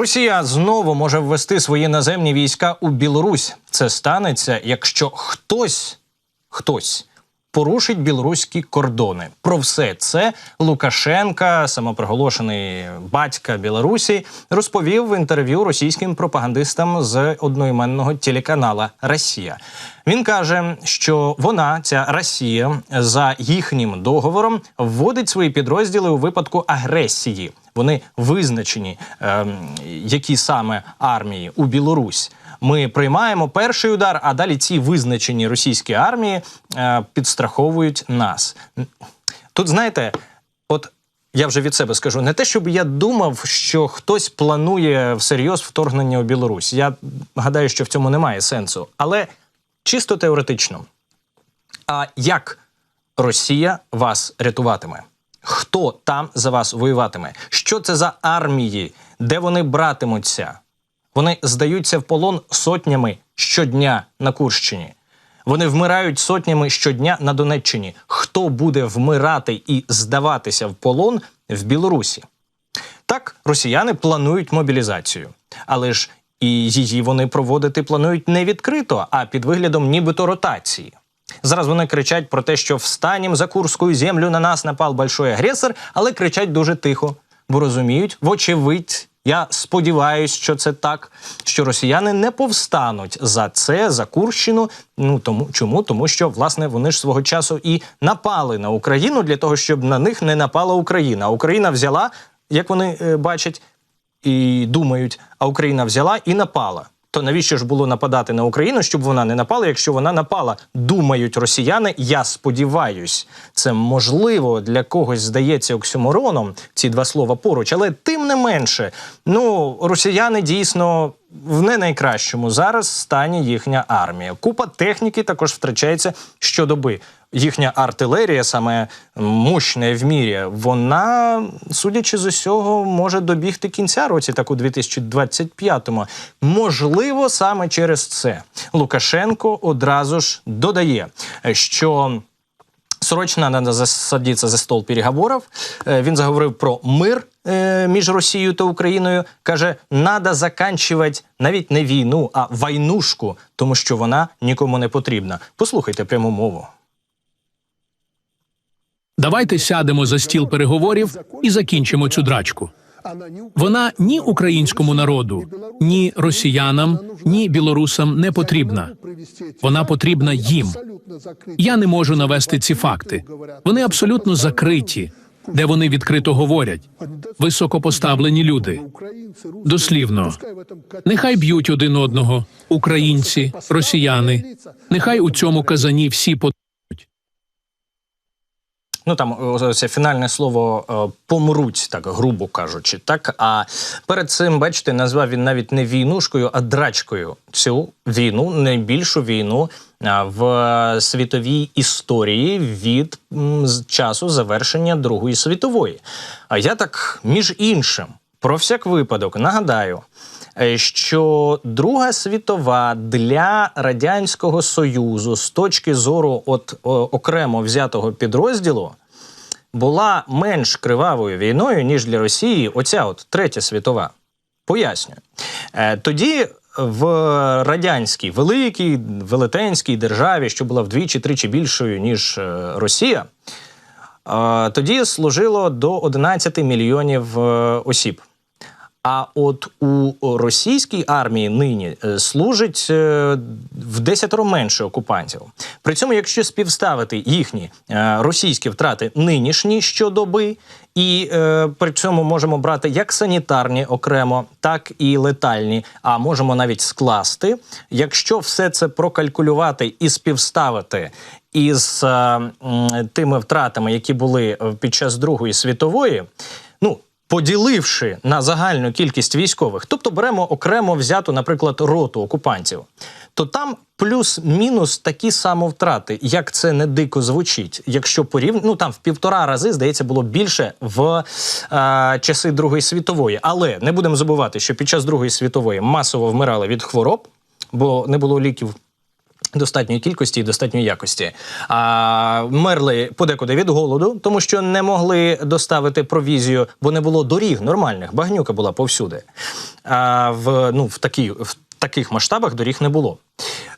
Росія знову може ввести свої наземні війська у Білорусь. Це станеться, якщо хтось, хтось порушить білоруські кордони. Про все це Лукашенка, самопроголошений батька Білорусі, розповів в інтерв'ю російським пропагандистам з одноіменного телеканала Росія. Він каже, що вона, ця Росія, за їхнім договором вводить свої підрозділи у випадку агресії. Вони визначені, ем, які саме армії у Білорусь. Ми приймаємо перший удар, а далі ці визначені російські армії е, підстраховують нас. Тут знаєте, от я вже від себе скажу, не те, щоб я думав, що хтось планує всерйоз вторгнення у Білорусь. Я гадаю, що в цьому немає сенсу. Але чисто теоретично. А як Росія вас рятуватиме? Хто там за вас воюватиме? Що це за армії? Де вони братимуться? Вони здаються в полон сотнями щодня на Курщині. Вони вмирають сотнями щодня на Донеччині. Хто буде вмирати і здаватися в полон в Білорусі? Так, росіяни планують мобілізацію, але ж і її вони проводити планують не відкрито, а під виглядом нібито ротації. Зараз вони кричать про те, що встанем за Курську землю на нас напав большой агресор, але кричать дуже тихо, бо розуміють, вочевидь, я сподіваюся, що це так, що росіяни не повстануть за це, за Курщину. Ну тому чому? Тому що власне вони ж свого часу і напали на Україну для того, щоб на них не напала Україна. Україна взяла, як вони е, бачать і думають, а Україна взяла і напала. То навіщо ж було нападати на Україну, щоб вона не напала? Якщо вона напала, думають росіяни. Я сподіваюсь, це можливо для когось здається оксюмороном. Ці два слова поруч, але тим не менше, ну росіяни дійсно в не найкращому зараз стані їхня армія. Купа техніки також втрачається щодоби. Їхня артилерія, саме мощна в мірі, вона, судячи з усього, може добігти кінця році, так у 2025-му. Можливо, саме через це Лукашенко одразу ж додає, що. Срочно треба засадитися за стол переговорів. Е, Він заговорив про мир е, між Росією та Україною. Каже, треба заканчувати навіть не війну, а войнушку, тому що вона нікому не потрібна. Послухайте пряму мову. Давайте сядемо за стіл переговорів і закінчимо цю драчку. Вона ні українському народу, ні росіянам, ні білорусам не потрібна. Вона потрібна їм. Я не можу навести ці факти. Вони абсолютно закриті, де вони відкрито говорять. Високопоставлені люди. Дослівно. Нехай б'ють один одного, українці, росіяни. Нехай у цьому казані всі по. Ну там о, це фінальне слово е, помруть, так грубо кажучи. Так а перед цим, бачите, назвав він навіть не війнушкою, а драчкою. Цю війну, найбільшу війну в світовій історії від часу завершення Другої світової. А я так між іншим, про всяк випадок, нагадаю. е, Що Друга світова для радянського союзу з точки зору от окремо взятого підрозділу була менш кривавою війною, ніж для Росії оця от третя світова. Пояснюю. Е, Тоді в радянській великій велетенській державі, що була вдвічі-тричі більшою, ніж е, Росія, е, тоді служило до 11 мільйонів е, осіб. А от у російській армії нині е, служить е, в десятеро менше окупантів. При цьому, якщо співставити їхні е, російські втрати нинішні щодоби, і при цьому можемо брати як санітарні окремо, так і летальні. А можемо навіть скласти, якщо все це прокалькулювати і співставити із е, тими втратами, які були під час Другої світової, поділивши на загальну кількість військових, тобто беремо окремо взяту, наприклад, роту окупантів, то там плюс-мінус такі самовтрати, як це не дико звучить. Якщо порівняти, ну там в півтора рази, здається, було більше в е, часи Другої світової. Але не будемо забувати, що під час Другої світової масово вмирали від хвороб, бо не було ліків. Достатньої кількості і достатньої якості. А мерли подекуди від голоду, тому що не могли доставити провізію, бо не було доріг нормальних. Багнюка була повсюди. А в, ну, в, такі, в таких масштабах доріг не було.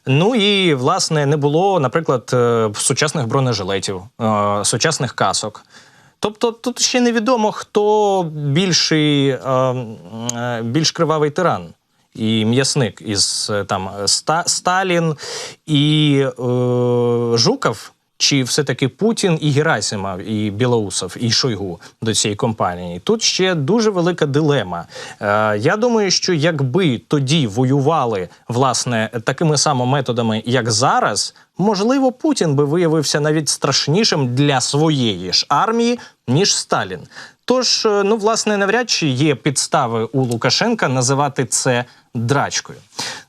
Ну і власне не було, наприклад, е, сучасних бронежилетів, е, сучасних касок. Тобто тут ще невідомо, хто більший, е, більш кривавий тиран. І м'ясник із е, там Ста, Сталін і е, Жуков, чи все-таки Путін і Герасимов, і Білоусов, і Шойгу до цієї компанії. Тут ще дуже велика дилема. Е, я думаю, що якби тоді воювали власне такими самими методами, як зараз, можливо, Путін би виявився навіть страшнішим для своєї ж армії, ніж Сталін. Тож, е, ну, власне, навряд чи є підстави у Лукашенка називати це драчкою.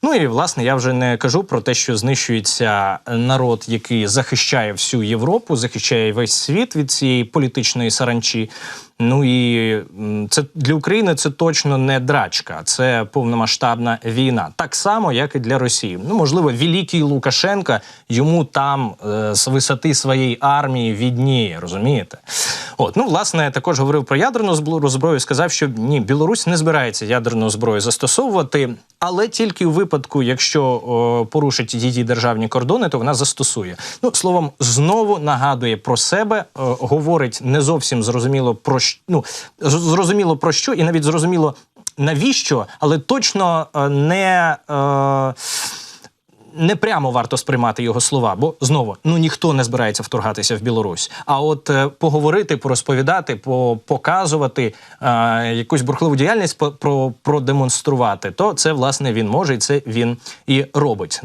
Ну і власне я вже не кажу про те, що знищується народ, який захищає всю Європу, захищає весь світ від цієї політичної саранчі. Ну і це для України це точно не драчка, це повномасштабна війна. Так само, як і для Росії. Ну, можливо, великий Лукашенка йому там е, з висоти своєї армії відніє, розумієте? От, ну, власне, також говорив про ядерну збро- зброю. Сказав, що ні, Білорусь не збирається ядерну зброю застосовувати, але тільки у випадку, якщо порушить її державні кордони, то вона застосує. Ну, словом, знову нагадує про себе, говорить не зовсім зрозуміло про ну, зрозуміло про що, і навіть зрозуміло навіщо, але точно е, не. Е, не прямо варто сприймати його слова, бо знову ну ніхто не збирається вторгатися в Білорусь. А от е, поговорити, порозповідати, по, показувати е, якусь бурхливу діяльність про, продемонструвати, то це власне він може, і це він і робить.